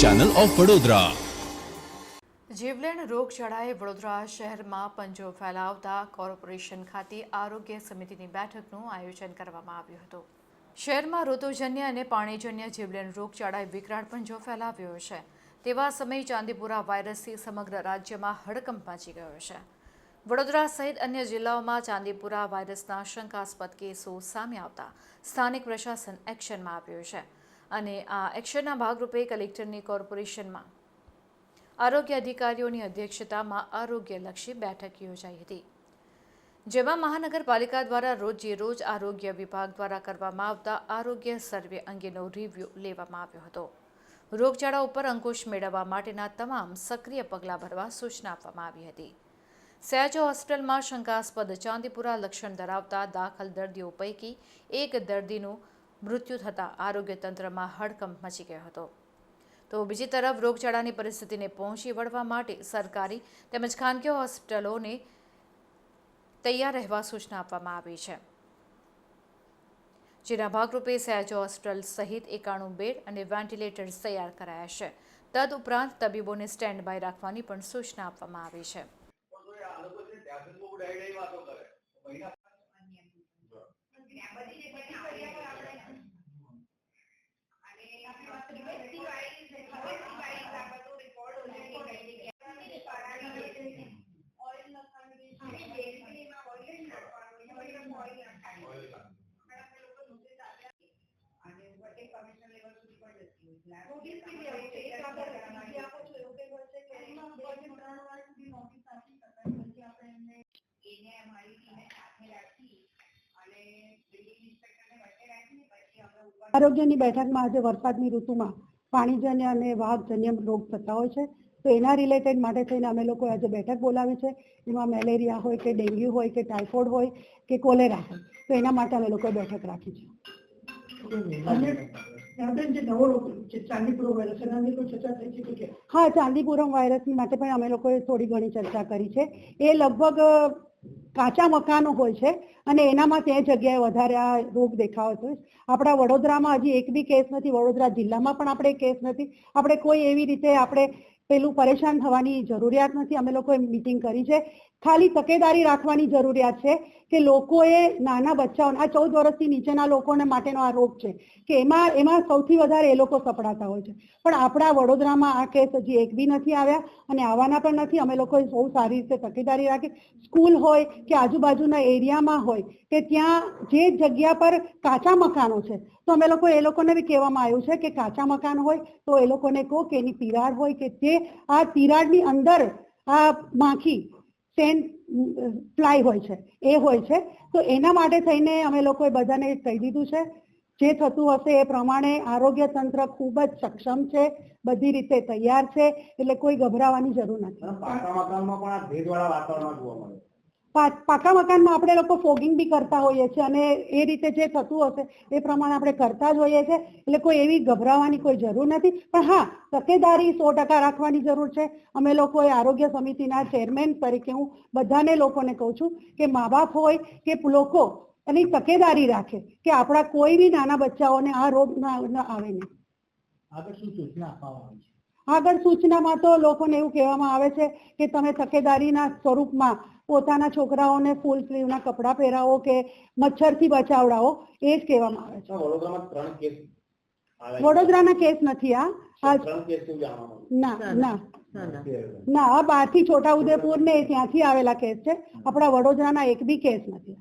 Channel of Vadodara જીવલેણ રોગચાળાએ વડોદરા શહેરમાં પંજો ફેલાવતા કોર્પોરેશન ખાતે આરોગ્ય સમિતિની બેઠકનું આયોજન કરવામાં આવ્યું હતું. શહેરમાં ઋતુજન્ય અને પાણીજન્ય જીવલેણ રોગચાળાએ વિકરાળ પંજો ફેલાવ્યો છે. તેવા સમયે ચાંદીપુરા વાયરસથી સમગ્ર રાજ્યમાં હડકંપ મચી ગયો છે. વડોદરા સહિત અન્ય જિલ્લાઓમાં ચાંદીપુરા વાયરસના શંકાસ્પદ કેસો સામે આવતા સ્થાનિક પ્રશાસન એક્શનમાં આવ્યું છે. અને આ એક્શનના ભાગરૂપે કલેક્ટરની કોર્પોરેશનમાં આરોગ્ય અધિકારીઓની અધ્યક્ષતામાં આરોગ્યલક્ષી બેઠક યોજાઈ હતી. જેમાં મહાનગરપાલિકા દ્વારા રોજે રોજ આરોગ્ય વિભાગ દ્વારા કરવામાં આવતા આરોગ્ય સર્વે અંગેનો રિવ્યૂ લેવામાં આવ્યો હતો. રોગચાળા ઉપર અંકુશ મેળવવા માટેના તમામ સક્રિય પગલાં ભરવા સૂચના આપવામાં આવી હતી. સયાજો હોસ્પિટલમાં શંકાસ્પદ ચાંદીપુરા લક્ષણ ધરાવતા દાખલ દર્દીઓ પૈકી એક દર્દીનું મૃત્યુ થતાં આરોગ્ય તંત્રમાં હડકંપ મચી ગયો હતો. તો બીજી તરફ રોગચાળાની પરિસ્થિતિને પહોંચી વળવા માટે સરકારી તેમજ ખાનગી હોસ્પિટલોને તૈયાર રહેવા સૂચના આપવામાં આવી છે. જેના ભાગરૂપે સહેજો હોસ્પિટલ સહિત એકાણું બેડ અને વેન્ટિલેટર્સ તૈયાર કરાયા છે. તદ ઉપરાંત તબીબોને સ્ટેન્ડ બાય રાખવાની પણ સૂચના આપવામાં આવી છે. એને અમારી ટીમે સાથે રાખી અને બિલ્ડિંગ ઇન્સ્પેક્ટરને વચ્ચે રાખીને પછી અમે ઉપર આરોગ્યની બેઠકમાં આજે વરસાદની ઋતુમાં પાણીજન્ય અને વાહકજન્ય રોગ થતા હોય છે. તો એના રિલેટેડ માટે થઈને અમે લોકો આજે બેઠક બોલાવી છે. એમાં મેલેરિયા હોય કે ડેન્ગ્યુ હોય કે ટાઇફોઇડ હોય કે કોલેરા હોય તો એના માટે અમે લોકોએ બેઠક રાખી છે. વાયરસ? હા ચાંદીપુરમ વાયરસની માટે પણ અમે લોકોએ થોડી ઘણી ચર્ચા કરી છે. એ લગભગ કાચા મકાનો હોય છે અને એનામાં તે જગ્યાએ વધારે આ રોગ દેખાવો છે. આપણા વડોદરામાં હજી એક બી કેસ નથી, વડોદરા જિલ્લામાં પણ આપણે કેસ નથી આપણે કોઈ એવી રીતે આપણે પેલું પરેશાન થવાની જરૂરિયાત નથી. અમે લોકોએ મીટિંગ કરી છે. ખાલી તકેદારી રાખવાની જરૂરિયાત છે કે લોકોએ નાના બચ્ચાઓને આ ચૌદ વર્ષથી નીચેના લોકોને માટેનો આ રોગ છે કે એમાં એમાં સૌથી વધારે એ લોકો સપડાતા હોય છે. પણ આપણા વડોદરામાં આ કેસ હજી એક બી નથી આવ્યા અને આવવાના પણ નથી. અમે લોકોએ બહુ સારી રીતે તકેદારી રાખી. સ્કૂલ હોય કે આજુબાજુના એરિયામાં હોય કે ત્યાં જે જગ્યા પર કાચા મકાનો છે, તો અમે લોકો એ લોકોને બી કહેવામાં આવ્યું છે કે કાચા મકાન હોય તો એ લોકોને કહો કે એની તિરાડ હોય કે જે આ તિરાડની અંદર આ માખી સેન, ફ્લાય હોય છે, એ હોય છે. તો એના માટે થઈને અમે લોકોએ બધાને કહી દીધું છે, જે થતું હશે એ પ્રમાણે આરોગ્ય તંત્ર ખૂબ જ સક્ષમ છે, બધી રીતે તૈયાર છે, એટલે કોઈ ગભરાવાની જરૂર નથી. પાકા મકાનમાં આપણે લોકો ફોગિંગ બી કરતા હોઈએ છીએ અને એ રીતે જે થતું હશે એ પ્રમાણે આપણે કરતા જ હોઈએ છીએ. એટલે કોઈ એવી ગભરાવાની કોઈ જરૂર નથી. પણ હા, તકેદારી સો ટકા રાખવાની જરૂર છે. અમે લોકોએ આરોગ્ય સમિતિના ચેરમેન તરીકે હું બધાને લોકોને કહું છું કે મા બાપ હોય કે લોકો એની તકેદારી રાખે કે આપણા કોઈ બી નાના બચ્ચાઓને આ રોગ ના આવે નહીં આગળ શું સૂચના આપવામાં છે? આગળ સૂચનામાં તો લોકોને એવું કહેવામાં આવે છે કે તમે તકેદારીના સ્વરૂપમાં પોતાના છોકરાઓને ફૂલ સ્લીવના કપડાં પહેરાવો કે મચ્છરથી બચાવડાવો એ જ કહેવામાં આવે છે. વડોદરાના કેસ નથી આ ના ના ના. આ બહારથી છોટાઉદેપુર ને ત્યાંથી આવેલા કેસ છે. આપણા વડોદરાના એક બી કેસ નથી.